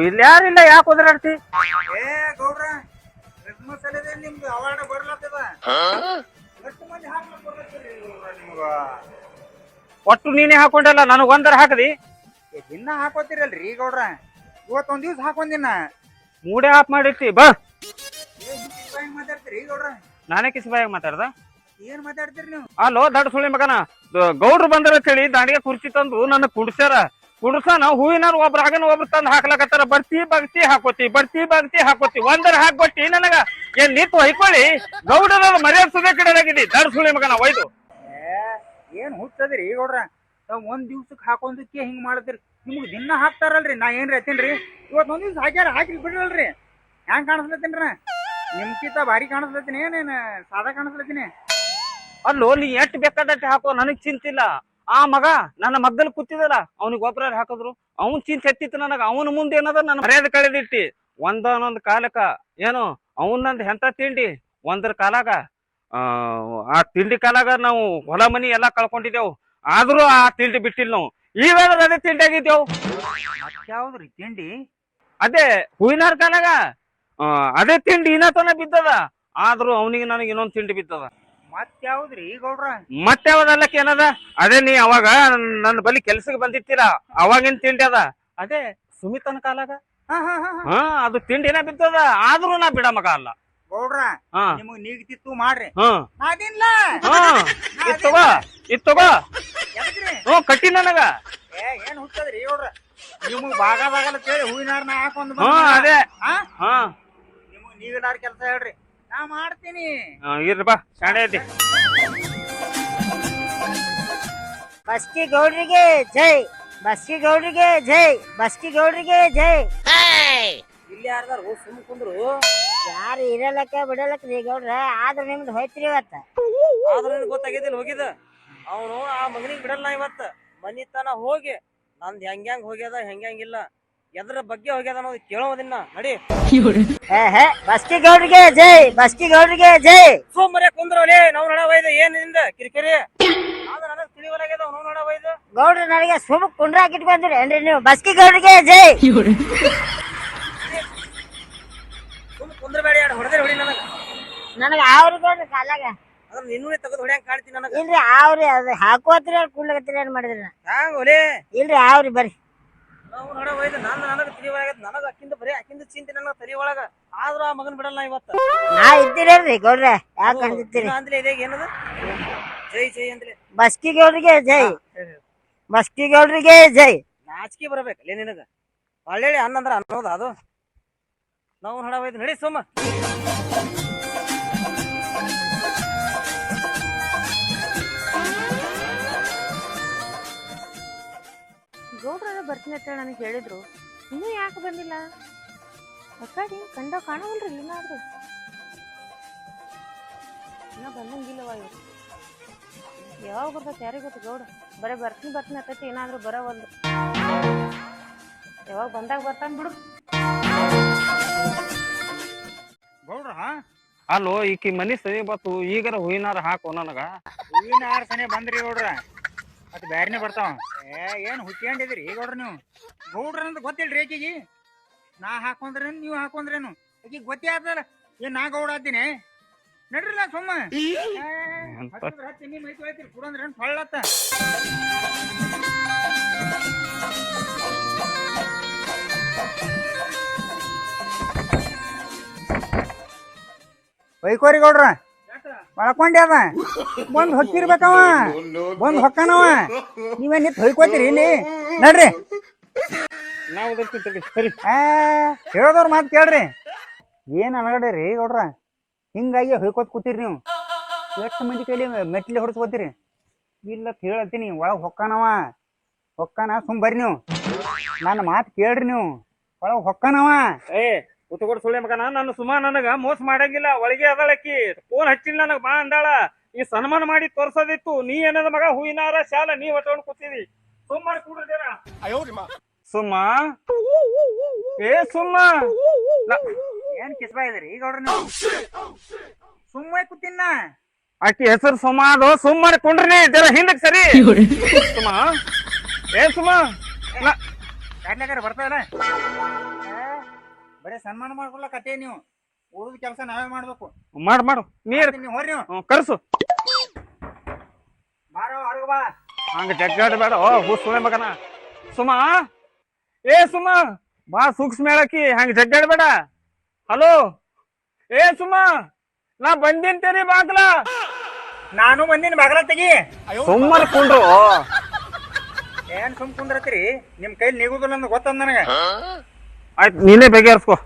ಇಲ್ಲಿ ಯಾರಿಲ್ಲ ಯಾಕೆ ಒದರಾಡ್ತಿ ಏ ಗೌಡ್ರ ಕ್ರಿಸ್ಮಸ್ ಅಲ್ಲದೆ ನಿಮ್ದು ಅವಾರ್ಡ್ ಬರ್ಲತ್ತದ. ಎಷ್ಟು ಮಂದಿ ಹಾಕ್ಲಕ್ ಬರ್ಲತ್ತೀರಿ ಗೌಡ್ರ ನಿಮ್ಗ? ಒಟ್ಟು ನೀನೇ ಹಾಕೊಂಡಲ್ಲ ನನಗ್ ಒಂದರ ಹಾಕದಿ? ಏ, ದಿನ ಹಾಕೋತಿರಲ್ರಿ ಗೌಡ್ರ? ಇವತ್ತೊಂದ್ ದಿವ್ಸ ಹಾಕೊಂದಿನ ಮೂಡೆ ಆಫ್ ಮಾಡಿರ್ತಿ ಬಾ. ಏ ಹಿಂಗ್ ಮಾತಾಡ್ತೀರಿ ಗೌಡ್ರ? ನಾನೇ ಕಿಸ್ಬಾಯಾಗ ಮಾತಾಡ್ದ? ಏನ್ ಮಾತಾಡ್ತೀರಿ ನೀವು? ಅಲ್ಲೋ ದಡ್ಡ ಸುಳಿ ಮಗನ ದ- ಗೌಡ್ರು ಬಂದ್ರ ಹೇಳಿ ದಾಂಡಿಗೆ ಕುರ್ಚಿ ತಂದು ನನ್ನ ಕುಡ್ಸ್ಯಾರ. ಕುಡ್ಸಾನ ಹೂವಿನಾರ ಒಬ್ರು ಆಗನ ಒಬ್ರು ತಂದು ಹಾಕ್ಲಕತ್ತಾರ. ಬರ್ತಿ ಬಗ್ತಿ ಹಾಕೋತಿ ಬರ್ತಿ ಬಗ್ತಿ ಹಾಕೋತಿ. ಒಂದರ ಹಾಕೊಟ್ಟಿ ನನಗ. ಏನ್ ನಿಂತು ಹೊಯ್ಕೊಳ್ಳಿ. ಗೌಡರ ಮರ್ಯಾದ ಸುದೇ ಕಡೆಯಾಗಿದ್ದಿ ದಡ್ ಸುಳಿ ಮಗನ ಒಯ್ದು. ಏನ್ ಹುಟ್ಟದ್ರಿ ಗೌಡ್ರ? ನಾವ್ ಒಂದ್ ದಿವ್ಸಕ್ ಹಾಕೊಂದಕ್ಕೆ ಹಿಂಗ್ ಮಾಡತ್ತೀರಿ ನಿಮ್ಗ್ ದಿನ ಹಾಕ್ತಾರಲ್ರಿ. ನಾ ಏನ್ರಿ ಹತ್ತೀನ್ರಿ ಇವತ್ ಒಂದ್ ದಿವ್ಸ ಹಾಕ್ಯಾರ ಹಾಕಿ ಬಿಡ್ರಲ್ರಿ. ಹ್ಯಾಂಗ್ ಕಾಣಿಸ್ಲತ್ತೀನ್ರ? ನಿಮ್ಕಿಂತ ಭಾರಿ ಕಾಣಿಸ್ಲತ್ತೀನಿ. ಏನೇನ್ ಸಾದಾ ಕಾಣಿಸ್ಲತ್ತೀನಿ? ಅಲ್ಲೋ ನೀ ಎಷ್ಟ್ ಬೇಕಾದಷ್ಟು ಹಾಕೋ? ನನಗ್ ಚಿಂತಿಲ್ಲ. ಆ ಮಗ ನನ್ನ ಮಗ್ಗಲ್ ಕೂತಿದಲ್ಲ ಅವನಿಗೆ ಗೊಬ್ಬರ ಹಾಕಿದ್ರು. ಅವನ್ ಚಿಂತೆ ಸೆತ್ತಿತ್ತು ನನಗ. ಅವನ ಮುಂದೆ ಏನದ ನನ್ನ ಮರ್ಯಾದೆ ಕಳೆದಿಟ್ಟಿ. ಒಂದೊಂದ್ ಕಾಲಕ್ಕ ಏನು ಅವನಂದ್ ಎಂತ ತಿಂಡಿ? ಒಂದರ ಕಾಲಾಗ ಆ ಆ ತಿಂಡಿ ಕಾಲಾಗ ನಾವು ಹೊಲ ಮನಿ ಎಲ್ಲಾ ಕಳ್ಕೊಂಡಿದ್ದೆವು. ಆದ್ರೂ ಆ ತಿಂಡಿ ಬಿಟ್ಟಿಲ್ಲ ನಾವು. ಈವಾಗ ಅದೇ ತಿಂಡಿ ಆಗಿದ್ದೇವು. ಯಾವ್ದ್ರಿ ತಿಂಡಿ? ಅದೇ ಹೂವಿನಾರ ಕಾಲಾಗ ಅದೇ ತಿಂಡಿ ಇನ್ನ ಬಿದ್ದದ. ಆದ್ರೂ ಅವನಿಗೆ ನನಗೆ ಇನ್ನೊಂದ್ ತಿಂಡಿ ಬಿದ್ದದ. ಮತ್ ಯಾವ್ದ್ರಿ ಗೌಡ್ರ? ಮತ್ತೆ ಯಾವ್ದಲ್ಲಕ್ಕೆ ಏನದ? ಅದೇ ನೀ ಅವಾಗ ನನ್ನ ಬಲಿ ಕೆಲ್ಸಕ್ಕೆ ಬಂದಿತ್ತೀರ? ಅವಾಗಿನ ತಿಂಡಿ ಅದ. ಅದೇ ಸುಮಿತನ ಕಾಲಾಗ? ಹಾ ಹಾ ಹಾ ಹಾ. ಅದು ತಿಂಡಿನ ಬಿದ್ದದ. ಆದ್ರೂ ನಾ ಬಿಡ ಮಗ ಅಲ್ಲ. ಗೌಡ್ರ ಹಾ. ನಿಮಗ್ ನೀಗ್ತಿತ್ತು ಮಾಡ್ರಿ. ಹಾ. ನಾದಿನ್ಲ ಹಾ. ಇತ್ ತಗೋ ಇತ್ ತಗೋ. ಎದಕ್ರಿ ಹ್ಞೂ ಕಟ್ಟಿ ನನಗ. ಏ ಏನ್ ಹುಟ್ಟದ್ರಿ ಗೌಡ್ರ? ನಿಮಗ್ ಭಾಗದಾಗಲ್ಲ ಕೇಳಿ ಹೂವಿನಾರ್ನ ಹಾಕೊಂಡ್ ಹ್ಞೂ ಅದೇ. ಹಾ? ಹಾ. ನಿಮಗ್ ನೀಗಲಾರ ಕೆಲಸ ಹೇಳ್ರಿ. ನಾ ಮಾಡ್ತೀನಿ. ಇರ್ರಿ ಬಾ ಶಾಣೆ ಐತಿ. ಬಸ್ಕಿ ಗೌಡ್ರಿಗೆ ಜೈ ಬಸ್ಕಿ ಗೌಡ್ರಿಗೆ ಜೈ ಬಸ್ಕಿ ಗೌಡ್ರಿಗೆ ಜೈ. ಇಲ್ಲಿ ಯಾರ್ದಾರ ಸುಮ್ ಕುಂದ್ರು? ಯಾರು ಇರಲಕ್ಕ ಬಿಡಲಕ್ಕ ರೀ ಗೌಡ್ರ ಆದ್ರ ನಿಮ್ದು ಹೋಯ್ತ್ರಿ ಇವತ್ತ. ಆದ್ರ ನಿನ್ ಗೊತ್ತಾಗಿದ್ದಿಲ್ಲ ಹೋಗಿದ ಅವನು ಆ ಮಗನಿಗೆ ಬಿಡಲ್ಲ ಇವತ್ತ. ಮನಿತನ ಹೋಗಿ ನಂದ್ ಹೆಂಗ್ಯಾಂಗ್ ಹೋಗ್ಯದ ಹೆಂಗ್ಯಾಂಗಿಲ್ಲ ಎದ್ರ ಬಗ್ಗೆ ಹೋಗ್ಯದ ಅನ್ನೋದು ಕೇಳೋದಿನ್ನ ನಡಿ. ಹೇ ಹೇ ಬಸ್ಕಿ ಗೌಡ್ರಿಗೆ ಜೈ. ಬಸ್ಕಿ ಗೌಡ್ರಿಗೆ ಜೈ ಸೋಮರೆ ಕುಂದ್ರವಲೇ ನಾವ್ ನಡ ಒಯ್ದು ಏನ್ನಿಂದ ಕಿರಿಕಿರಿ? ಗೌಡ್ರಿ ನನಗೆ ತಿಳಿವಲಾಗ್ಯದ ಅವ್ನು ನಡ ಒಯ್ದ. ಗೌಡ್ರು ನನಗೆ ಸುಮ್ ಕುಂಡ್ರ ಹಾಕಿಟ್ಕೊಂಡ್ರಿ ಏನ್ರಿ ನೀವು ಬಸ್ಕಿ ಗೌಡ್ರಿಗೆ ಜೈ ಸುಮ್ ಕುಂದ್ರಬೇಡಿ ಎರಡು ಹೊಡೆದ್ರೆ ಹೊಡಿ ನನಗ. ನನಗ ಅವ್ರ ಗೌಡ್ರ ಕಾಲಾಗ. ಅದನ್ನ ನಿನ್ನೂ ತೆಗೆದು ಹೊಡ್ಯಾಂಗ್ ಕಾಣ್ತೀನಿ ನನಗೆ. ಇಲ್ರಿ ಅವ್ರಿ ಅದು ಹಾಕೋತ್ರಿ ಅವ್ರು ಕುಡ್ಲಕತ್ತೀರಿ ಏನ್ ಮಾಡಿದ್ರಿ? ನಾ? ಹ್ಯಾಂಗ ಒಲೆ ಇಲ್ರಿ ಅವ್ರಿ ಬರ್ರಿ. ನಾವು ನಡ ಒಯ್ದ ನಂದ ನನಗ ತಿಳಿವಲಾಗ್ಯದ ನನಗ ಅಕ್ಕಿಂದ ಬರೀ ಅಕ್ಕಿಂದ ಚಿಂತೆ ನನಗೆ ತಲಿ ಒಳಗ ಆದ್ರ ಆ ಮಗನ್ ಬಿಡಲ್ಲ ನಾ ಇವತ್ತ. ನಾ ಇದ್ದೀರೇನ್ರಿ ಗೌಡ್ರೆ ಯಾಕೆ ಅಂದಿತ್ತೀರಿ ಇನ್ನ ಅಂದ್ಲೆ ಇದೇ ಏನದ? ಜೈ ಜೈ ಅಂದ್ಲೆ. ಬಸ್ಕಿ ಗೌಡ್ರಿಗೆ ಜೈ. ಮಸ್ಕಿ ಗೌಡ್ರಿಗೆ ಜೈ. ನಾಚಿಕೆ ಬರ್ಬೇಕಲ್ಲೇ ನಿನಗ. ಒಳ್ಳೆ ಅನ್ನಂದ್ರ ಅನ್ನೋದು ಅದು. ನಾವು ನಡ ಒಯ್ದು ನಡಿ ಸೋಮ ಗೌಡ್ರ ಬರ್ತೀನಿ ಅಂತ ಹೇಳಿ ನನಗೆ ಹೇಳಿದ್ರು. ಇನ್ನೂ ಯಾಕೆ ಬಂದಿಲ್ಲ? ಅಕ್ಕಾಡಿ ಕಂಡ ಕಾಣವಲ್ರಿ ಏನಾದ್ರು ಇನ್ನೂ ಬಂದಂಗಿಲ್ಲವ ಇವ್ರು. ಯಾವಾಗ ಬರ್ತೈತೆ ಯಾರಿಗೆ ಗೊತ್ತು ಗೌಡ? ಬರೀ ಬರ್ತೀನಿ ಬರ್ತೀನಿ ಅತ್ತೈತಿ ಏನಾದ್ರು ಬರೋವಲ್ದು ಯಾವಾಗ ಬಂದಾಗ ಬರ್ತಾನೆ ಬಿಡು. ಗೌಡ್ರ? ಅಲ್ಲೋ ಈಕಿ ಮನಿ ಸರಿ ಬತ್ತು ಈಗಾರ ಹೂವಿನಾರ ಹಾಕೋ ನನಗ. ಹೂವಿನ ಹಾರ ಸನಿ ಬಂದ್ರಿ ಗೌಡ್ರ. ಮತ್ ಬ್ಯಾರನೇ ಬರ್ತಾವ. ಏ ಏನ್ ಹುಚ್ಕೊಂಡಿದ್ರಿ ಗೌಡ್ರ ನೀವು? ಗೌಡ್ರ ಅಂತ ಗೊತ್ತಿಲ್ರಿ ಆಕಿಗೆ? ನಾ ಹಾಕೊಂಡ್ರೇನು ನೀವು ಹಾಕೊಂಡ್ರೇನು? ಆಕಿಗೆ ಗೊತ್ತೇ ಆದಲ್ಲ ಏನ್ ನಾ ಗೌಡ ಆದ್ದೀನಿ ನಡ್ರಿಲ್ಲ ಸುಮ್ಮ? ಹತ್ತಿ ಕುಡಂದ್ರೇನು ಬೈಕೋರಿ ಗೌಡ್ರ. ಮಳ್ಕೊಂಡೆ ಅದ ಬಂದ್ ಹೊಕ್ಕಿರ್ಬೇಕವ ಬಂದ್ ಹೊಕ್ಕನವ ನೀವೇ ನಿಂತ್ ಹೊಯ್ಕೋತೀರಿ ಇಲ್ಲಿ? ನಡ್ರಿ. ನಾವು ಸರಿ. ಹೇಳೋದವ್ರ ಮಾತು ಕೇಳ್ರಿ. ಏನ್ ಅನಗಡೆ ರೀ ಗೌಡ್ರ? ಹಿಂಗಾಗಿ ಹೊಯ್ಕೋತ್ ಕೂತೀರಿ ನೀವು. ಎಷ್ಟು ಮಂದಿ ಕೈಲಿ ಮೆಟ್ಲಿ ಹೊಡ್ಸ್ಕೋತೀರಿ? ಇಲ್ಲ ಕೇಳತ್ತೀನಿ ಹೇಳತ್ತೀನಿ ಒಳಗ್ ಹೊಕ್ಕನವ ಹೊಕ್ಕನ ಸುಮ್ ಬರ್ರಿ ನೀವು. ನನ್ನ ಮಾತು ಕೇಳ್ರಿ ನೀವು. ಒಳಗ್ ಹೊಕ್ಕನವ ಏ ಉತ್ಕೊಡ್ ಸುಳ್ಳೆ ಮಗ ನನ್ನ ಸುಮಾ ನನಗ ಮೋಸ ಮಾಡಂಗಿಲ್ಲ. ಒಳಗೆ ಅದಳಕ್ಕಿ ಫೋನ್ ಹಚ್ಚಿಲ್ಲ ನನಗ ಬಾ ಅಂದಾಳ. ಈ ಸನ್ಮಾನ ಮಾಡಿ ತೋರ್ಸೋದಿತ್ತು. ನೀ ಏನದ ಮಗ? ಹೂವಿನಾರ ಶಾಲ ನೀ ಹೊತ್ಕೊಂಡ್ ಕೂತಿದಿ. ಸುಮ್ಮನೆ ಕೂಡ್ರದೇನ? ಸುಮ್ಮ? ಏ ಸುಮ್ಮ? ಏನ್ ಕಿಸ್ಬಾ ಇದ್ರಿ ಗೌಡ್ರ ನೀವು. ಸುಮ್ಮನೆ ಕೂತಿನ್ನ ಆಕಿ ಹೆಸರು ಸುಮ ಅದು. ಸುಮ್ಮನೆ ಕುಂಡ್ರಿ ಜರ ಹಿಂದಕ್ ಸರಿ. ಸುಮ ಏ ಸುಮ ಬರ್ತದ ಕಾಡ್ಲಾಗಾರ ಬರ್ತಾವಲ್ಲ ಬರೀ ಸನ್ಮಾನ ಮಾಡ್ಕೊಳಕತ್ತೇ ನೀವು. ಉಳಿದ ಕೆಲಸ ನಾವೇ ಮಾಡ್ಬೇಕು. ಮಾಡು ಮಾಡು. ನೀರ್ ನೀವು ಹೋರಿ ನೀವು. ಹ್ಮ್, ಕರ್ಸು. ಬಾರೋ ಹೊರಗೆ ಬಾ. ಹಂಗ ಜಗ್ಗಾಡ ಬೇಡ. ಓ ಹೂ ಸುಳೆ ಮಗನ. ಸುಮಾ. ಏ ಸುಮಾ. ಬಾ ಸೂಕ್ಷ್ಮ ಹೇಳಕಿ ಹಂಗ ಜಗ್ಗಾಡ್ಬೇಡ ಹಲೋ. ಏ ಸುಮಾ. ನಾ ಬಂದಿಂತೇರಿ ಬಾಗ್ಲ. ನಾನು ಬಂದಿನ ಬಾಗಲ ತೆಗಿ. ಸುಮ್ಮನೆ ಕುಂಡ್ರು. ಏನ್ ಸುಮ್ ಕುಂದ್ರತ್ರಿ ನಿಮ್ ಕೈಲಿ ನಿಗುದಿಲ್ಲ ಅಂತ ಗೊತ್ತಂದ ನನಗ. ಆಯ್ತು ನೀನೇ ಬಗೆಹರಿಸ್ಕೋ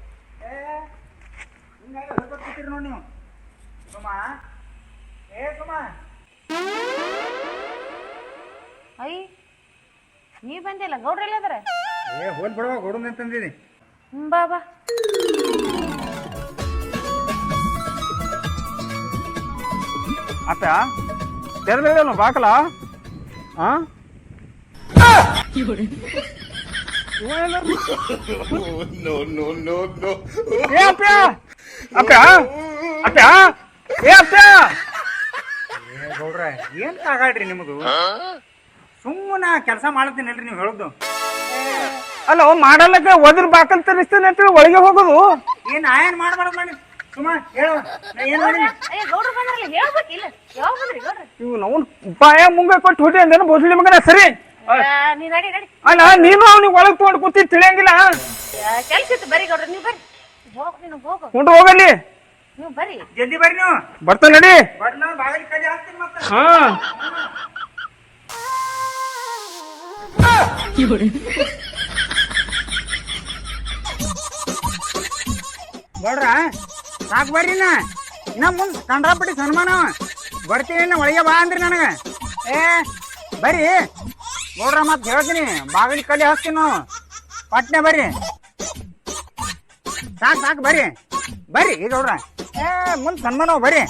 ಅಯ್ಯ ನೀ ಬಂದಿಲ್ಲ ಗೌಡ್ರ ಎಲ್ಲ ಅದಾರ ಏ ಹೋಲ್ ಬಿಡವ ಗೌಡನ್ ಅಂತಂದಿನಿ ಹ್ಮ್, ಬಾ ಬಾ. ಅತ್ತ ತೆರೆದೇನು ಬಾಕಲ? ಆ ಏ ಅಪ್ಪ ಅಪ್ಪ ಅಪ್ಪ ಏ ಅಪ್ಪ ಏ ಗೌಡ್ರ ಏನ್ ನಿಮ್ದು? ಸುಮ್ಮನ ಕೆಲಸ ಮಾಡತ್ತೀನಲ್ರಿ ನೀವು ಹೇಳುದು. ಅಲ್ಲ ಮಾಡಲ್ಲಕ ಒದ್ರ ಬಾಕಲ್ ತರಿಸ್ತೇನೆ ಅಂತ ಹೇಳಿ ಒಳಗೆ ಹೋಗೋದು. ಏನ್ ನಾ ಏನ್ ಮಾಡ್ಬಾರ್ದು ಮಾಡಿ? ಸುಮ್ಮ ಹೇಳು ನಾ ಏನ್ ಮಾಡಿನಿ ಅಯ್ಯ ಗೌಡ್ರ ಬಂದ್ರಲ್ಲ ಹೇಳ್ಬೇಕಿಲ್ಲ ಯಾವಾಗ ಬಂದ್ರಿ ಗೌಡ್ರ? ಇವ್ ನಾವು ಉಪಾಯ ಮುಂಗ ಕೊಟ್ಟು ಹೊಡಿ ಅಂದ್ರೆ ಬೋಸಳಿ ಮಗನ ಸರಿ? ಆ, ನೀ ನಡಿ ನಡಿ. ಅಲ್ಲ ನೀನು ಅವ್ನಿಗೆ ಒಳಗ್ ತಗೊಂಡು ಕೂತಿ ತಿಳಿಯಂಗಿಲ್ಲ. ಕೆಲ್ಸ ಇತ್ತು ಬರ್ರಿ ಗೌಡ್ರ ನೀವು ಬರ್ರಿ. ಹೋಗ್ ನೀನು ಹೋಗು. ಕೊಂಡು ಹೋಗಲ್ಲಿ. ನೀವು ಬರ್ರಿ. ಜಲ್ದಿ ಬರ್ರಿ ನೀವು. ಬರ್ತಾ ನಡಿ. ಬರ್ಲ ಬಾಗಿಲು ಕೈ ಹಾಕ್ತೀನಿ ಮತ್ತೆ. ಹಾ. ಗೌಡ್ರ ಸಾಕ್ ಬರ್ರಿ ನಾ ಇನ್ನ ಮುಂದ್ ಕಂಡ್ರಾಪಟ್ಟಿ ಸನ್ಮಾನ. ಬರ್ತೀನಿ ನಾ ಒಳಗೆ ಬಾ ಅಂದ್ರಿ ನನಗ. ಏ ಬರ್ರಿ ಗೌಡ್ರ ಮತ್ ಹೇಳ್ತೀನಿ ಬಾಗಿಲ್ ಕಲಿ ಹಾಕ್ತೀನಿ ನಾವು. ಪಟ್ನೆ ಬರ್ರಿ. ಸಾಕ್ ಸಾಕ್ ಬರ್ರಿ. ಬರ್ರಿ ಈಗ ನೋಡ್ರ. ಏ ಮುಂದ್ ಸನ್ಮಾನ ಬರ್ರಿ.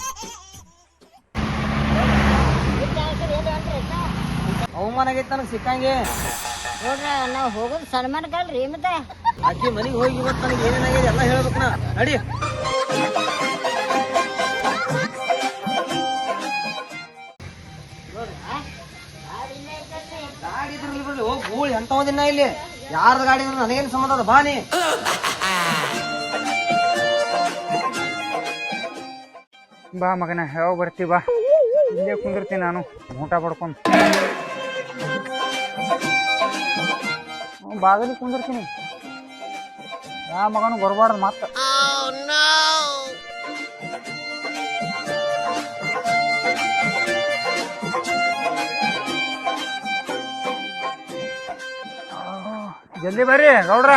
ಅವಮಾನ ಆಗೈತೆ ನನಗೆ ಸಿಕ್ಕಂಗೆ. ನೋಡ್ರ ನಾವ್ ಹೋಗೋದು ಸನ್ಮಾನಕ್ಕಲ್ರಿ ಮತ್ತೆ? ಅಕ್ಕಿ ಮನೆಗೆ ಹೋಗಿ ಇವತ್ತು ನನಗೆ ಏನೇನಾಗಿದೆ ಎಲ್ಲ ಹೇಳ್ಬೇಕು ನಾ. ನಡಿ. ದಿನ ಎಂತವದಿನ ಇಲ್ಲಿ? ಯಾರ್ದ ಗಾಡಿ ನನಗೇನು ಸಂಬಂಧ ಅದ? ಬಾನಿ ಬಾ ಮಗನ ಯಾವಾಗ ಬರ್ತೀವಿ ಬಾ. ಇಲ್ಲೇ ಕುಂದಿರ್ತೀನಿ ನಾನು. ಊಟ ಪಡ್ಕೊಂಡು. ಬಾಗಿಲು ಕುಂದಿರ್ತೀನಿ. ಯಾವ ಮಗನು ಬರಬಾರ್ದು ಮತ್ತ ಜಲ್ದಿ ಬರ್ರಿ ಗೌಡ್ರ.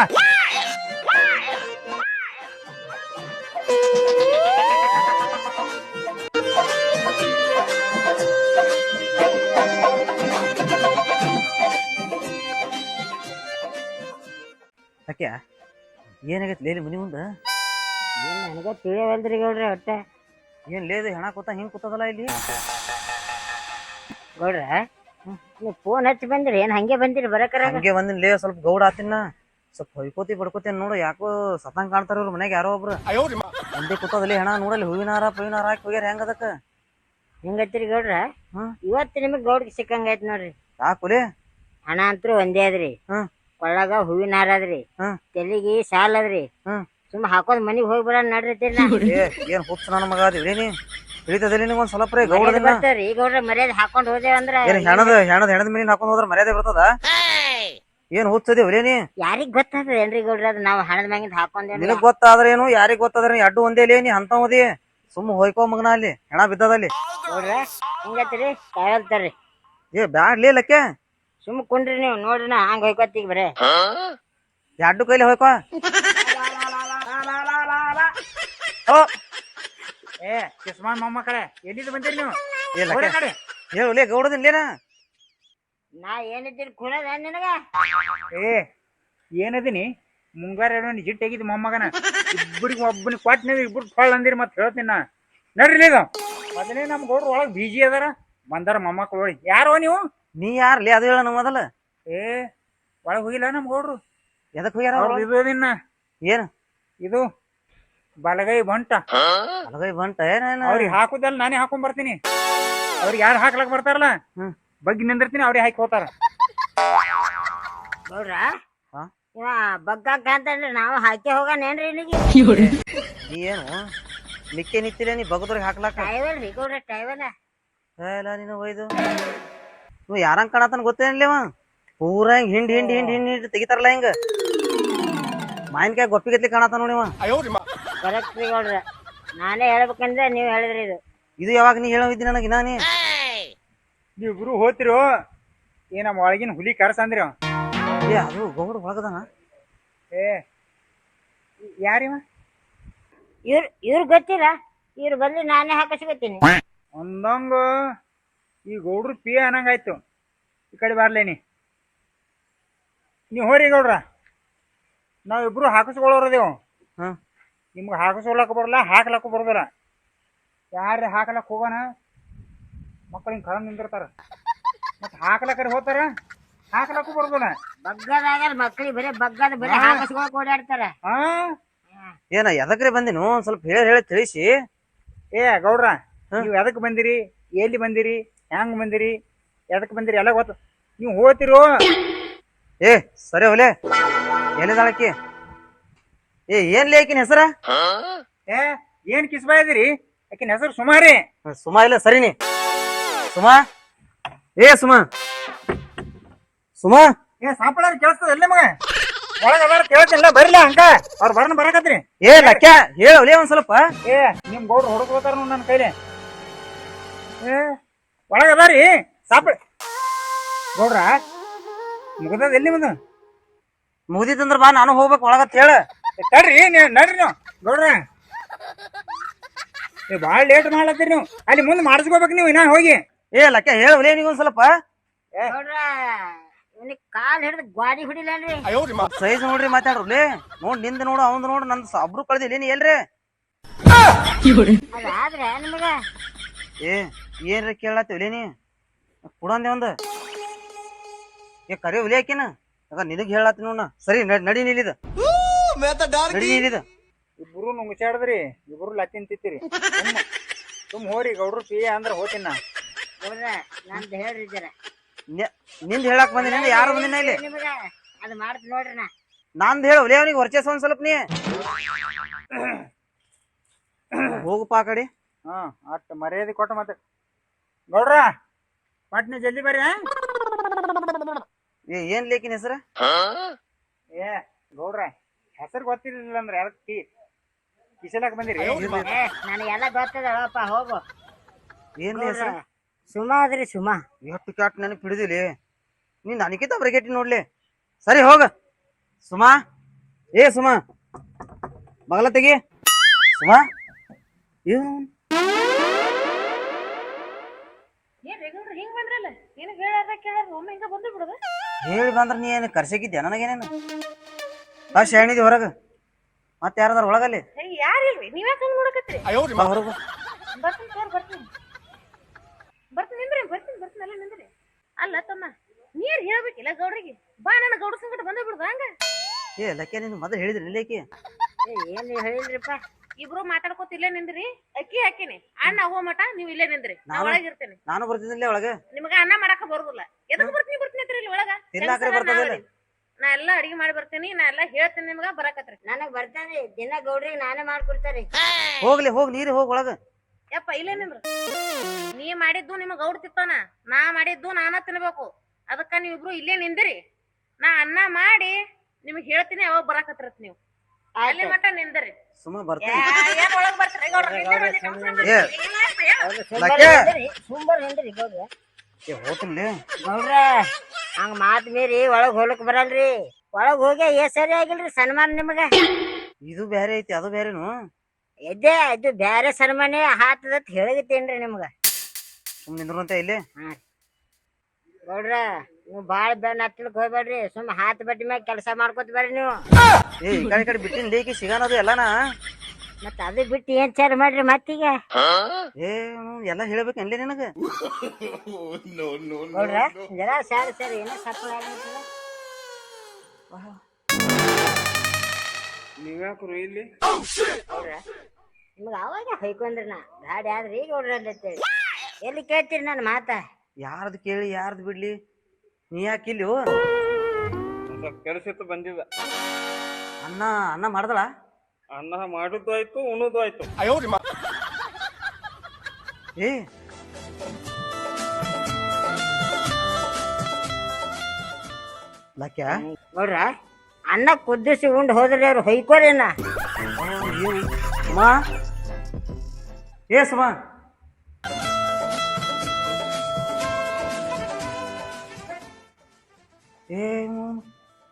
ಯಾಕೆ ಏನಾಗೈತೆ ಲೇಲಿ ಮನಿ ಮುಂದೆ? ಏನ್ ನನಗ ತಿಳಿಯವಲ್ದ್ರಿ ಗೌಡ್ರ ಒಟ್ಟೆ ಏನ್ ಲೇದು ಹೆಣ ಕೂತ ಹಿಂಗ್ ಕೂತದಲ್ಲ ಇಲ್ಲಿ? ಗೌಡ್ರ ನೀವು ಫೋನ್ ಹಚ್ಚಿ ಬಂದ್ರಿ ಏನ್ ಹಂಗೆ ಬಂದಿರಿ ಬರಕರ ಹಂಗೆ ಬಂದಿನ ಲೇ ಸ್ವಲ್ಪ ಗೌಡ ಆತಿನ ಸ್ವಲ್ಪ ಹೊಯ್ಕೋತಿ ಬಡ್ಕೋತಿ ನೋಡು ಯಾಕೋ ಸತಂಗ್ ಕಾಣ್ತಾರ ಇವ್ರ ಮನೆಗೆ ಯಾರೋ ಒಬ್ರು. ಒಂದೇ ಕೂತದಲ್ಲಿ ಹೆಣ ನೋಡಲ್ಲಿ ಹೂವಿನ ಹಾರ ಪೂವಿನ ಹಾರ ಹಾಕಿ ಹೋಗ್ಯಾರ ಹೆಂಗ ಅದಕ್ಕ? ಹಿಂಗತ್ತೀರಿ ಗೌಡ್ರ? ಹ್ಮ್. ಇವತ್ತು ನಿಮಗ್ ಗೌಡ್ಗೆ ಸಿಕ್ಕಂಗೈತ್ ನೋಡ್ರಿ. ಯಾಕುಲೆ ಹಣ ಅಂತೂ ಒಂದೇ ಅದ್ರಿ. ಹ್ಮ್. ಕೊಳ್ಳಾಗ ಹೂವಿನ ಹಾರ ಅದ್ರಿ. ಹ್ಮ್. ತೆಲಿಗಿ ಸಾಲ್ ಅದ್ರಿ. ಹ್ಮ್. ಸುಮ್ಮ ಹಾಕೋದ್ ಮನಿಗ್ ಹೋಗಿ ಬರ ನಡ್ರಿತೀರಿ ನಾ ಏ ಏನ್ ಹುಚ್ಚ ನನ್ನ ಮಗ ಅದಿವ್ರಿ ತಿಳಿತದಲ್ಲಿ ನಿನಗೆ ಒಂದ್ ಸ್ವಲ್ಪ ರೇ ಗೌಡದಿನ ಬರ್ತಾರ್ರಿ ಗೌಡ್ರ ಮರ್ಯಾದೆ ಹಾಕೊಂಡ್ ಹೋದೇವ್ ಅಂದ್ರ ಏನ್ ಹೆಣದ ಹೆಣದ ಹೆಣದ ಮೇಲೆ ಹಾಕೊಂಡ್ ಹೋದ್ರ ಮರ್ಯಾದೆ ಬರ್ತದ? ಏನ್ ಹುಚ್ಚದಿ ಒಲೇನಿ ಯಾರಿಗ್ ಗೊತ್ತಾಗ್ತದ ಏನ್ರಿ ಗೌಡ್ರ ಅದು ನಾವ್ ಹಣದ ಮ್ಯಾಗಿಂದ ಹಾಕೊಂಡೇವ್ ನಿನಗ್ ಗೊತ್ತಾದ್ರೇನು ಯಾರಿಗ್ ಗೊತ್ತಾದ್ರೆ ಅಡ್ಡು ಒಂದೇ ಲೇ ನೀ ಅಂತ ಓದಿ ಸುಮ್ ಹೋಯ್ಕೋ ಮಗನ ಅಲ್ಲಿ ಹೆಣ ಬಿದ್ದದಲ್ಲಿ. ಗೌಡ್ರ ಹಿಂಗತ್ತೀರಿ ಕಾಯಲ್ತಾರ್ರಿ ಏ ಬ್ಯಾಡ್ಲಿ ಲಕ್ಕೆ. ಸುಮ್ ಕುಂಡ್ರಿ ನೀವು ನೋಡ್ರಿ ನಾ ಹಂಗ ಹೋಯ್ಕೋತೀಗ ಬರೇ. ಎರಡು ಕೈಲಿ ಹೋಯ್ಕೋ. ಏ ಕಿಸ್ಮಾನ್ ಮೊಮ್ಮಕ್ಕಳೇ ಎಲ್ಲಿದ್ದು ಬಂದಿರಿ ನೀವು? ಏ ಲಕ್ಕೆ ಹೋಗ್ರಿ ಕಡೆ. ಹೇಳು ಲೇ ಗೌಡದಿನ್ ನಾ ಏನಿದ್ದೀನಿ ಕುಣದ ನಿನಗ? ಏ ಏನದಿನಿ ಮುಂಗಾರ ಎರಡು ಜಿಟ್ ಆಗಿದ್ದು ಮೊಮ್ಮಗನ. ಇಬ್ಬರಿಗೆ ಒಬ್ಬನಿಗೆ ನೀವು ಇಬ್ಬರು ಫಾಳ್ ಅಂದಿರಿ ಮತ್ತೆ ಹೇಳ್ತೀನಿ ನಾ. ನಡ್ರಿ ಈಗ ಮೊದಲೇ ನಮ್ಮ ಗೌಡ್ರು ಒಳಗೆ ಬೀಜಿ ಅದಾರ. ಬಂದಾರ ಮೊಮ್ಮಕ್ಕಳು ನೋಡಿ. ಯಾರೋ ನೀವು? ನೀ ಯಾರ್ ಲೇ ಅದು ಹೇಳ ನಮ್ಮ ಮೊದಲ. ಏ ಒಳಗೆ ಹೋಗಿಲ್ಲ ನಮ್ಮ ಗೌಡ್ರು. ಎದಕ್ಕೆ ಹೋಗ್ಯಾರ ಅವ್ರು? ಅವ್ರು? ಇರೋದಿನ್ನ ಇದು ಬಲಗೈ ಬಂಟ. ಬಲಗೈ ಬಂಟ ಏನೇನ? ಅವ್ರಿಗೆ ಹಾಕುದಲ್ಲ ನಾನೇ ಹಾಕೊಂಡ್ ಬರ್ತೀನಿ. ಅವ್ರಿಗೆ ಯಾರು ಹಾಕ್ಲಕ್ ಬರ್ತಾರಲ್ಲ? ಹ್ಮ್. ಬಗ್ಗಿ ನಿಂದಿರ್ತೀನಿ ಅವ್ರಿಗೆ ಹಾಕಿ ಹೋತಾರ. ಗೌಡ್ರ ಹಾ? ಇವ ಬಗ್ಗಾಕ ಅಂತಂದ್ರೆ ನಾವು ಹಾಕಿ ಹೋಗೋಣೇನ್ರಿ ಇಲ್ಲಿಗೆ? ನೀ ಏನು? ನಿತ್ಯ ನಿಂತಿಲ್ಲ ನೀ ಬಗದ್ರಿಗೆ ಹಾಕ್ಲಾಕ ಟೈವಲ್ ರೀ ಗೌಡ್ರ ಟೈವಲ. ಇಲ್ಲ ನೀನು ಒಯ್ದು. ನೀವು ಯಾರಂಗ್ ಕಾಣತಾನ ಗೊತ್ತೇನಿಲ್ಲವ ಪೂರ ಹಿಂಗ್ ಹಿಂಡ್ ಹಿಂಡ್ ಹಿಂಡ್ ಹಿಂಡ್ ಹಿಂಡ್ ತೆಗಿತಾರಲ್ಲ ಹಿಂಗ. ಮಾವಿನಕಾಯಿ ಗೊಪ್ಪಿಗತ್ಲಿ ಕಾಣತಾನ ನೋಡಿವ ಕರೆಕ್ಟ್ ರೀ ಗೌಡ್ರ ನಾನೇ ಹೇಳ್ಬೇಕಂದ್ರೆ ನೀವ್ ಹೇಳಿದ್ರಿ ಇದು. ಇದು ಯಾವಾಗ ನೀ ಹೇಳಿದ್ದಿ ನನಗೆ ನಾನೇ ನೀ ನೀವಿಬ್ರು ಹೋತಿರು. ಏ ನಮ್ಮ ಒಳಗಿನ ಹುಲಿ ಕರ್ಸ ಅಂದ್ರಿ ಅವ. ಏ ಅದು ಗೌಡ ಒಳಗದಾನ? ಏ ಯಾರಿವ? ಇವ್ರ ಇವ್ರ ಗೊತ್ತಿಲ್ಲ. ಇವ್ರ ಬಲ್ಲಿ ನಾನೇ ಹಾಕಿಸ್ಕೊತೀನಿ. ಒಂದಂಗ. ಈ ಗೌಡ್ರು ಪಿ ಅನ್ನಂಗಾಯ್ತು. ಈ ಕಡೆ ಬರ್ಲೇನಿ ನೀವು ಹೋರಿ ಗೌಡ್ರ. ನಾವಿಬ್ರು ಹಾಕಿಸ್ಕೊಳ್ಳೋರದೇವು ಹಾ. ನಿಮ್ಗೆ ಹಾಕಿಸ್ಕೊಳಕ್ ಬರಲ್ಲ ಹಾಕ್ಲಕ್ಕೂ ಬರೋದಿಲ್ಲ. ಯಾರು ಹಾಕ್ಲಕ್ ಹೋಗೋಣ ಮಕ್ಕಳು ಹಿಂಗೆ ಕಳ ನಿಂದಿರ್ತಾರೆ. ಮತ್ತೆ ಹಾಕ್ಲಕ್ಕರಿ ಹೋಗ್ತಾರ ಹಾಕ್ಲಕ್ಕೂ ಬರೋದಿಲ್ಲ. ಬಗ್ಗದಾಗಲ್ಲ ಮಕ್ಳಿಗೆ ಬರೀ ಬಗ್ಗದ ಬರೀ ಹಾ. ಹಾಕಿಸ್ಕೊಳಕ್ ಓಡಾಡ್ತಾರ. ಹಾ? ಏನ ಎದಕ್ರೆ ಬಂದಿನು? ಒಂದ್ ಸ್ವಲ್ಪ ಹೇಳಿ ಹೇಳಿ ತಿಳಿಸಿ. ಏ ಗೌಡ್ರ? ನೀವು ಎದಕ್ ಬಂದಿರಿ? ಎಲ್ಲಿ ಬಂದಿರಿ? ಹೆಂಗ್ ಬಂದಿರಿ? ಎದಕ್ ಬಂದಿರಿ? ಎಲ್ಲ ಗೊತ್ತು. ನೀವು ಹೋಗ್ತಿರೋ? ಏ ಸರಿ ಹೊಲೆ ಎಲ್ಲಿದಾಳಕಿ ಏ ಏನ್ ಲೇಕಿನ ಹೆಸರ? ಏ ಏನ್ ಕಿಸ್ಬಾ ಇದೀರಿ ಆಕಿನ ಹೆಸರು ಸುಮಾರಿ. ಸುಮಾ ಇಲ್ಲ ಸರಿನಿ. ಸುಮಾ? ಏ ಸುಮಾ? ಸುಮಾ? ಏ ಸಾಂಪಳ ಕೇಳಿಸ್ತದ ಎಲ್ಲಿ ಮಗ? ಒಳಗ ಅದಾರ ಕೇಳ್ತಿಲ್ಲ ಬರ್ಲಿ ಅಂಕ. ಅವ್ರ ಬರ್ನ ಬರಕತ್ರಿ. ಏ ಲಕ್ಕ ಹೇಳವಲೇ ಒಂದ್ ಸ್ವಲ್ಪ. ಏ ನಿಮ್ ಗೌಡ್ರು ಹೊಡ್ಕೋತಾರ ನೋಡ್ ನನ್ನ ಕೈಲಿ. ಏ ಒಳಗ ಅದಾರಿ. ಸಾಂಪಳ ಗೌಡ್ರ ಮುಗದದ ಎಲ್ಲಿ ಮುಂದ? ಮುಗ್ದಿತ್ತಂದ್ರ ಬಾ ನಾನು ಹೋಗ್ಬೇಕು ಒಳಗತ್ ಹೇಳ. ತಡ್ರಿ ನೀವು ನಡ್ರಿ ನೀವು. ನೋಡ್ರ. ಏ ಭಾಳ ಲೇಟ್ ಮಾಡ್ಲತ್ತೀರಿ ನೀವು. ಅಲ್ಲಿ ಮುಂದೆ ಮಾಡಿಸ್ಕೋಬೇಕು ನೀವು ಇನ್ನ ಹೋಗಿ. ಏ ಲಕ್ಕ ಹೇಳವಲೇ ನೀವು ಒಂದ್ ಸ್ವಲ್ಪ? ನೋಡ್ರ ಇವನಿಗೆ ಕಾಲ್ ಹಿಡಿದು ಗಾಡಿ ಹೊಡಿಲನ್ರಿ ಸೈಜ್ ನೋಡ್ರಿ ಮಾತಾಡ್ರಿ ನೋಡ್ನಿಂದ ನೋಡು ಅವಂದ್ ನೋಡು ನಂದು ಅಬ್ರು ಕಳ್ದಿಲ್ಲ ನೀ ಎಲ್ರಿ? ಅದಾದ್ರೆ ನಿಮಗ ಏ ಏನ್ರಿ ಕೇಳತ್ತೀವಿ ನೀ? ಕೊಡಂದೆ ಒಂದ್. ಏ ಕರಿ ಒಲಿ ಆಕಿನ? ಆಗ ನಿನಗ್ ಹೇಳತ್ತೀನಿ ನೋಡ ಸರಿ ನಡ್- ಇಬ್ರು ನುಂಗ್ಸಾಡಿದ್ರಿ ಇಬ್ರು ಲತ್ತಿನ ತಿತ್ತಿರಿ ಸುಮ್ ಹೋರಿ ಗೌಡ್ರು ಪಿ ಅಂದ್ರ ಹೋತಿನ. ನಾ ನೋಡ್ರ ನಂದು ಹೇಳ್ರಿ ಜರ ನಿಂದ್ ಹೇಳಕ್ ಬಂದಿನ ಯಾರು ಬಂದಿನ ಇಲ್ಲಿ? ನಿಮಗ ಅದು ಮಾಡ್ತ ನೋಡ್ರಿ ನಾ. ನಂದ್ ಹೇಳು ಒಲಿ ಅವನಿಗೆ ವರ್ಚಸ್ ಒಂದ್ ಸ್ವಲ್ಪ ನೀ. ಹೋಗಪ್ಪ ಆ ಕಡೆ. ಹಾ ಅಟ್ ಮರ್ಯಾದೆ ಕೊಟ್ಟ ಮತ್ತೆ. ಗೌಡ್ರ ಪಟ್ನೆ ಜಲ್ದಿ ಬರ್ರಿ ಆ? ಏ ಏನ್ ಲೇಕಿನ ಹೆಸರ? ಏ ಗೌಡ್ರ ಹೆಸರು ಗೊತ್ತಿರ್ಲಿಲ್ಲ ಅಂದ್ರೆ ಅದಕ್ಕೆ ಟೀ ಕಿಸಲಕ್ ಬಂದಿರಿ? ಏ ನನಗೆಲ್ಲ ಗೊತ್ತದಪ್ಪ ಹೋಗು. ಏನ್ ಹೆಸರು? ಸುಮಾ ಅದ್ರಿ ಸುಮಾ. ಎಷ್ಟು ಕ್ಯಾಟ್ ನನಗೆ ಹಿಡಿದಿಲಿ. ನೀನ್ ನನಗಿಂತ ಬ್ರಿಗೇಟಿ ನೋಡ್ಲಿ. ಸರಿ ಹೋಗ. ಸುಮಾ. ಏ ಸುಮಾ. ಮಗಲ ತೆಗಿ. ಸುಮಾ. ಏನು ಏನ್ ರೇಗೌಡ್ರ ಹಿಂಗ್ ಬಂದ್ರಲ್ಲ? ಏನ್ ಹೇಳಾರ ಕೇಳಾರ ಒಮ್ಮೆ ಹಿಂಗ ಬಂದು ಬಿಡದ ಹೇಳಿ ಬಂದ್ರ ನೀ ಏನು ಕರ್ಸಕಿದ್ಯಾ ನನಗೇನೇನು? ಬಾ ಶಾಣಿದಿ ಹೊರಗ. ಮತ್ತೆ ಯಾರದಾರ ಒಳಗಲ್ಲಿ? ಯಾರಿಲ್ರಿ ನೀವ್ಯಾಕ ಹಂಗ ನೋಡಕತ್ರಿ ಬಾ ಹೊರಗ. ಬರ್ತೀನಿ ಬರ್ತೀನಿ. ಬರ್ತೀನಿ ನಿಂದ್ರಿ ಬರ್ತೀನಿ ಬರ್ತೀನಿ ಅಲ್ಲ ನಿಂದ್ರಿ. ಅಲ್ಲ ತಮ್ಮ ನೀರ್ ಹೇಳ್ಬೇಕಿಲ್ಲ ಗೌಡ್ರಿಗೆ? ಬಾ ನನ್ನ ಗೌಡ ಸಂಕಟ ಬಂದ ಬಿಡ್ದ ಹಂಗ. ಏ ಲಕ್ಕೆ ನೀನು ಮೊದಲು ಹೇಳಿದ್ರಿ ಲೇಕಿ ಏ ಏನ್ ಹೇಳಿಲ್ರಿಪ್ಪ ಇಬ್ರು ಮಾತಾಡ್ಕೋತ ಇಲ್ಲೇ ನಿಂದ್ರಿ. ಅಕ್ಕಿ ಹಾಕಿನಿ ಅಣ್ಣ ಹೋಗೋ ಮಟ ನೀವ್ ಇಲ್ಲೇ ನಿಂದ್ರಿ. ನಾ ನಾನು- ಒಳಗಿರ್ತೇನೆ ನಾನು ಬರ್ತಿದ್ದಿಲ್ಲ ಒಳಗೆ. ನಿಮಗ ಅನ್ನ ಮಾಡಾಕ ಬರುದಿಲ್ಲ. ಎದಕ್ ಬರ್ತೀನಿ ಬರ್ತೀನಿ ಅಂತೀರಿ ಇಲ್ಲಿ ಒಳಗ? ಕೆಲ್ಸನ ಬರ್ತದಿಲ್ಲ? ನಾ ಎಲ್ಲಾ ಅಡಿಗೆ ಮಾಡಿ ಬರ್ತೀನಿ ನಾ ಎಲ್ಲಾ ಹೇಳ್ತೀನಿ ನಿಮ್ಗ ಬರಾಕತ್ರಿ. ನನಗ್ ಬರ್ತೇನೆ ದಿನ ಗೌಡ್ರಿ ನಾನೇ ಮಾಡ್ಕೊಡ್ತಾರಿ ಹೋಗ್ಲಿ ಹೋಗ್ ನೀರಿ ಹೋಗ್ ಒಳಗ. ಯಪ್ಪ ಇಲ್ಲೇ ನಿಂದ್ರು ನೀ ಮಾಡಿದ್ದು ನಿಮ್ಗ ಗೌಡ್ ತಿತ್ತಾನ ನಾ ಮಾಡಿದ್ದು ನಾನ ತಿನ್ಬೇಕು. ಅದಕ್ಕ ನೀವಿಬ್ರು ಇಲ್ಲೇ ನಿಂದಿರಿ. ನಾ ಅನ್ನ ಮಾಡಿ ನಿಮಗ್ ಹೇಳ್ತೀನಿ ಅವಾಗ ಬರಾಕತ್ರತ್ ನೀವು. ಅಲ್ಲಿ ಮಟ ನಿಂದಿರಿ. ಸುಮ್ಮ ಬರ್ತೀನಿ. ಒಳಗ್ ಬರ್ತೀರಿ ಗೌಡ್ರ? ಗೌಡ್ರ. ಹೋಗ್ತೀನಿ ಗೌಡ್ರ ಹಂಗ ಮಾತ್ ಮೀರಿ ಒಳಗ್ ಹೋಗ್ಲಿಕ್ ಬರಲ್ರಿ. ಒಳಗ್ ಹೋಗಿ ಏ ಸರಿ ಆಗಿಲ್ರಿ ಸನ್ಮಾನ ನಿಮಗ? ಇದು ಬೇರೆ ಐತಿ ಅದು ಬೇರೆನು ಎದ್ದೆ ಇದು ಬ್ಯಾರೆ ಸನ್ಮಾನ ಹಾತದತ್ ಹೇಳಿಗತ್ತೇನ್ರಿ ನಿಮ್ಗ? ಸುಮ್ ನಿಂದ್ರಂತ ಇಲ್ಲಿ? ಗೌಡ್ರ ನೀವು ಬಾಳ ಬೆನ್ನ ಹತ್ತಲಿಕ್ ಹೋಗ್ಬೇಡ್ರಿ. ಸುಮ್ ಹಾತ್ ಬಟ್ಟಿ ಮ್ಯಾಗ ಕೆಲಸ ಮಾಡ್ಕೊತ ಬರ್ರಿ ನೀವು. ಏ ಈ ಕಡೆ ಈ ಕಡೆ ಬಿಟ್ಟಿನ ಲೇಕಿ ಸಿಗಾನದು ಎಲ್ಲಾನ? ಮತ್ತ ಅದು ಬಿಟ್ಟು ಏನ್ ಚಾರ ಮಾಡ್ರಿ ಮತ್ತೀಗ? ಏ ಎಲ್ಲ ಹೇಳ್ಬೇಕು ಎಲ್ಲಿ ನಿನಗ? ನೋಡ್ರ ಜರ ಸಾರಿ ಸರಿ ಏನೋ ಸಪ್ಪಳ. ನೀವ್ಯಾಕ್ರು ಇಲ್ಲಿ? ನಿಮ್ಗ ಅವಾಗ ಹೊಯ್ಕೊಂಡ್ರಿ ನಾ. ಗಾಡಿ ಆದ್ರಿ ಗೌಡ್ರ ಅಂತೇಳಿ. ಎಲ್ಲಿ ಕೇಳ್ತೀರಿ ನನ್ನ ಮಾತ? ಯಾರ್ದು ಕೇಳಿ ಯಾರ್ದು ಬಿಡ್ಲಿ? ನೀ ಯಾಕೆ ಇಲ್ಲಿ? ಕೆಲಸ ಬಂದಿದ್ದ. ಅನ್ನ ಅನ್ನ ಮಾಡ್ದಳ? ಅನ್ನ ಮಾಡುದು ಆಯ್ತು ಉಣುದು ಆಯ್ತು. ಏ. ಲಕ್ಯ? ನೋಡ್ರ ಅನ್ನ ಕುದಿಸಿ ಉಂಡ್ ಹೋದ್ರೆ ಅವ್ರು ಹೊಯ್ಕೋರೇನ? ಮಾ? ಏ ಮಾ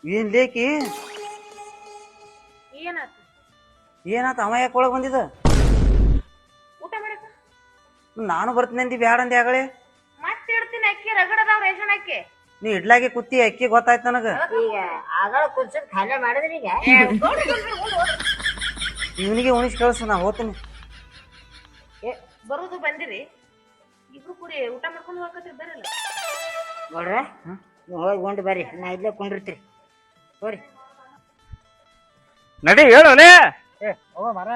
ಏನ್ ಲೇಕಿ? ಏನಾತ ಅವ ಯಾಕೆ ಒಳಗೆ ಬಂದಿದ? ಊಟ ಮಾಡಕ ನಾನು ಬರ್ತೀನಿ ಅಂದಿ ಬ್ಯಾಡ ಅಂದಿ ಆಗಳೆ ಮತ್ತೆ ಇಡ್ತೀನಿ ಅಕ್ಕಿ ರಗಡದಾವ್ ರೇಷನ್ ಅಕ್ಕಿ. ನೀ ಇಡ್ಲಾಗೆ ಕುತ್ತಿ ಅಕ್ಕಿ ಗೊತ್ತಾಯ್ತು ನನಗ. ಈಗ ಆಗಳ ಕುದಿಸಿದ್ ಖಾಲಿ ಮಾಡಿದ್ರಿ ಈಗ? ಇವನಿಗೆ ಉಣಿಸ್ ಕಳಿಸ ನಾ ಹೋತೀನಿ ಬರುದು ಬಂದಿರಿ. ಇಬ್ರು ಕೂಡಿ ಊಟ ಮಾಡ್ಕೊಂಡು ಹೋಗಕತ್ರಿ ಬರಲ್ಲ. ನೋಡ್ರ ಹೋಗಿ ಬರ್ರಿ ನಾ ಇಲ್ಲೇ ಕೊಂಡಿರ್ತೀರಿ ಹೋರಿ. ನಡಿ ಹೇಳೋಲೆ ಏ ಹೋಗ ಮರ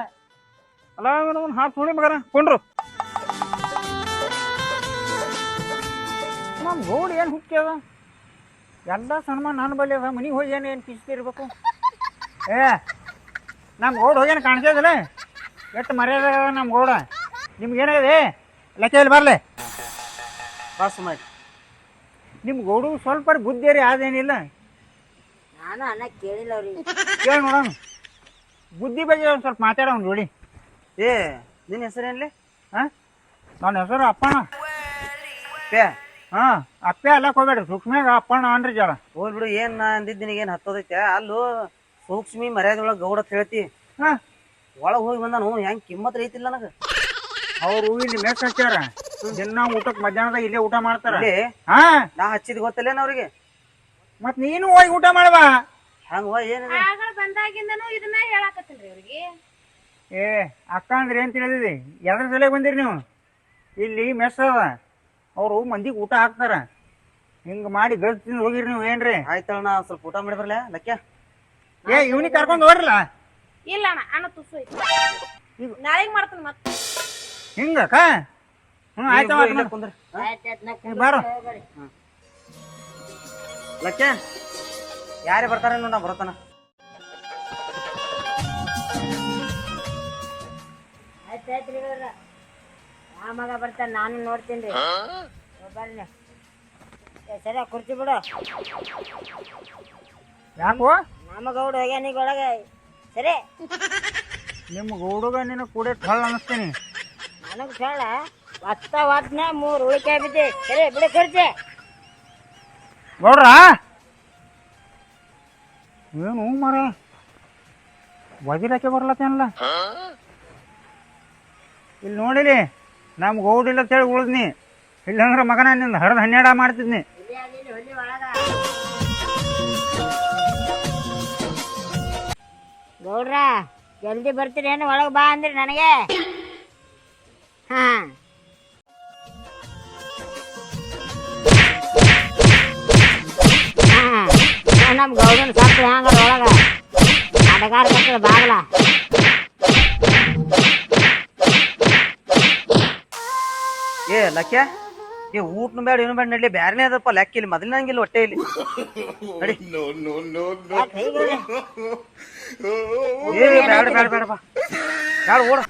ಅಲ್ಲ ಒಂದು ಹಾಫ್ ನೋಡಿ ಮಗನ ಕೊಂಡ್ರು. ನಮ್ಮ ಗೋಡ್ ಏನು ಹುಟ್ಟ್ಯದ ಎಲ್ಲ ಸನ್ಮಾನ ನನ್ನ ಬಳಿ ಅದ ಮನಿಗೆ ಹೋಗಿ ಏನು ಏನು ಕಿಸ್ತಿರ್ಬೇಕು ಏ ನಮ್ಮ ಗೋಡ್ ಹೋಗ್ಯಾನ ಕಾಣಿಸೋದಿಲ್ಲ ಎಷ್ಟು ಮರ್ಯಾದೆ ಅದ ನಮ್ಮ ಗೋಡ ನಿಮ್ಗೆ ಲೆಕ್ಕದಲ್ಲಿ ಲೆಕ್ಕ ಬರಲಿ. ಬಸ್ ಮಾಡಿ ನಿಮ್ಮ ಗೋಡು ಸ್ವಲ್ಪ ಬುದ್ಧಿ ರೀ ಅದೇನಿಲ್ಲ ನಾನು ಅನ್ನ ಕೇಳಿಲ್ಲ ಅವ್ರಿಗೆ. ಕೇಳಿ ನೋಡೋಣ. ಬುದ್ಧಿ ಬಗ್ಗೆ ಒಂದು ಸ್ವಲ್ಪ ಮಾತಾಡೋಣ ನೋಡಿ ಏ ನಿನ್ನ ಹೆಸರೇನ್ಲಿ? ಹಾ ನನ್ನ ಹೆಸರು ಅಪ್ಪಣ್ಣ. ಪೇ ಹಾ ಅಪ್ಪೆ ಅಲ್ಲ ಹೋಗ್ಬೇಡ್ರಿ ಸೂಕ್ಷ್ಮ್ಯಾಗ ಅಪ್ಪಣ್ಣ ಅನ್ರಿ ಜರ. ಹೋಗ್ ಬಿಡು ಏನ್ ನಾ ಅಂದಿದ್ ನಿನಗೇನು ಹತ್ತೋದೈತೆ? ಅಲ್ಲೂ ಸೂಕ್ಷ್ಮಿ ಮರ್ಯಾದೆ ಒಳಗೆ ಗೌಡ ಅಂತ ಹೇಳ್ತಿ. ಹಾಂ ಒಳಗ್ ಹೋಗಿ ಬಂದ ನೋವು ಹೆಂಗ್ ಕಿಮ್ಮತ್ ರೈತಿಲ್ಲ ನನಗ. ಅವ್ರು ಇಲ್ಲಿ ಮೆಸ್ ಹಚ್ಚಾರ ದಿನ ಊಟಕ್ಕೆ ಮಧ್ಯಾಹ್ನದಾಗ ಇಲ್ಲೇ ಊಟ ಮಾಡ್ತಾರ. ಇಲ್ಲಿ? ಹಾ ನಾ ಹಚ್ಚಿದ್ ಗೊತ್ತಲ್ಲೇನ ಅವ್ರಿಗೆ? ಮತ್ ನೀನು ಹೋಗಿ ಊಟ ಮಾಡವಾ? ಹಂಗ ಏನಿದೆ? ಆಗಳ ಬಂದಾಗಿಂದನು ಇದನ್ನ ಹೇಳಾಕತ್ತಿಲ್ರಿ ಅವ್ರಿಗೆ. ಏ ಅಕ್ಕ ಅಂದ್ರೆ ಏನ್ ತಿಳಿದಿದೆ ಎದ್ರ ಸಲ ಬಂದಿರಿ ನೀವು? ಇಲ್ಲಿ ಮೆಸ್ ಅದ ಅವರು ಮಂದಿಗೆ ಊಟ ಹಾಕ್ತಾರ. ಹಿಂಗ್ ಮಾಡಿ ಗಸ್ ತಿಂದು ಹೋಗಿರಿ ನೀವು ಏನ್ರಿ? ಆಯ್ತಣ್ಣ ಸ್ವಲ್ಪ ಊಟ ಮಾಡಿ ಲಕ್ಕ ಏ ಇವ್ನಿಗೆ ಕರ್ಕೊಂಡು ಹೋಗ್ರಲ್ಲ? ಇಲ್ಲ ಅಣ್ಣ ಅಣ್ಣ ತುಸು ಐತಿ. ನಾಳೆಗ್ ಮಾಡ್ತೀನಿ ಮತ್ತೆ ಹಿಂಗಕ್ಕ ಹ್ಞೂ ಆಯ್ತು ಇಬ್ರು ಇಲ್ಲೇ ಕುಂದ್ರಿ. ಆಯ್ತ್ ಬಾರೋ. ಬರ್ರಿ. ಯಾರೇ ಬರ್ತಾರ ನಾ ಬರತಾನ ಆಯ್ತ್ ಆಯ್ತ್ ರೀ ಇವ್ರ. ಆ ಮಗ ಬರ್ತಾನ ನಾನು ನೋಡ್ತೀನಿ ರೀ. ಬರ್ರಿ. ಏ, ಸರಿ ಕುರ್ಚಿ ಬಿಡು. ಯಾಕೋ? ನಮ್ಮ ಗೌಡ ಒಳಗೆ. ಸರಿ. ನಿಮ್ಮ ಹುಡುಗ ನಿನ್ನ ಕೂಡ ಠಳ್ ಅನಿಸ್ತೀನಿ ನನಗೆ ಹೇಳ ಒತ್ತ ಒತ್ನ ಮೂರು ಉಳಿಕೆ ಬಿದ್ದೆ. ಸರಿ ಬಿಡು ಕುರ್ಚಿ. ನೋಡ್ರ ಏನು ಮರ ವಜಿರಕ್ಕೆ ಬರ್ಲತ್ತೇನಲ್ಲ? ಇಲ್ಲಿ ನೋಡಿಲಿ ನಮ್ಗೆ ಹೋಗಿಲ್ಲ ಅಂತ ಹೇಳಿ ಉಳಿದ್ನಿ. ಇಲ್ಲಂದ್ರ ಮಗನ ನಿಂದ ಹರಿದು ಹನ್ನೆರಡ ಮಾಡ್ತಿದ್ನಿ. ಗೌಡ್ರ, ಜಲ್ದಿ ಬರ್ತೀರೇನು ಒಳಗೆ ಬಾ ಅಂದ್ರಿ ನನಗೆ. ಹಾ. ನಮ್ಮ ಒಳಗ ಅಡಗಾರ ಕಟ್ಟದ ಬಾಗ್ಲ. ಏ ಲಕ್ಯ ಏ ಊಟನು ಬೇಡ ಏನು ಬೇಡ ನಡ್ಲಿ ಬ್ಯಾರನೇ ಅದಪ್ಪ ಲೆಕ್ಕ ಇಲ್ಲಿ ಮೊದಲಿನಂಗಿಲ್ಲ ಹೊಟ್ಟೆ ಇಲ್ಲಿ. ನಡಿ. ಹೀಗಿಲ್ಲ? ಏ ಬೇಡ ಬೇಡ ಬೇಡ ಬಾ ಬ್ಯಾಡ ಓಡ.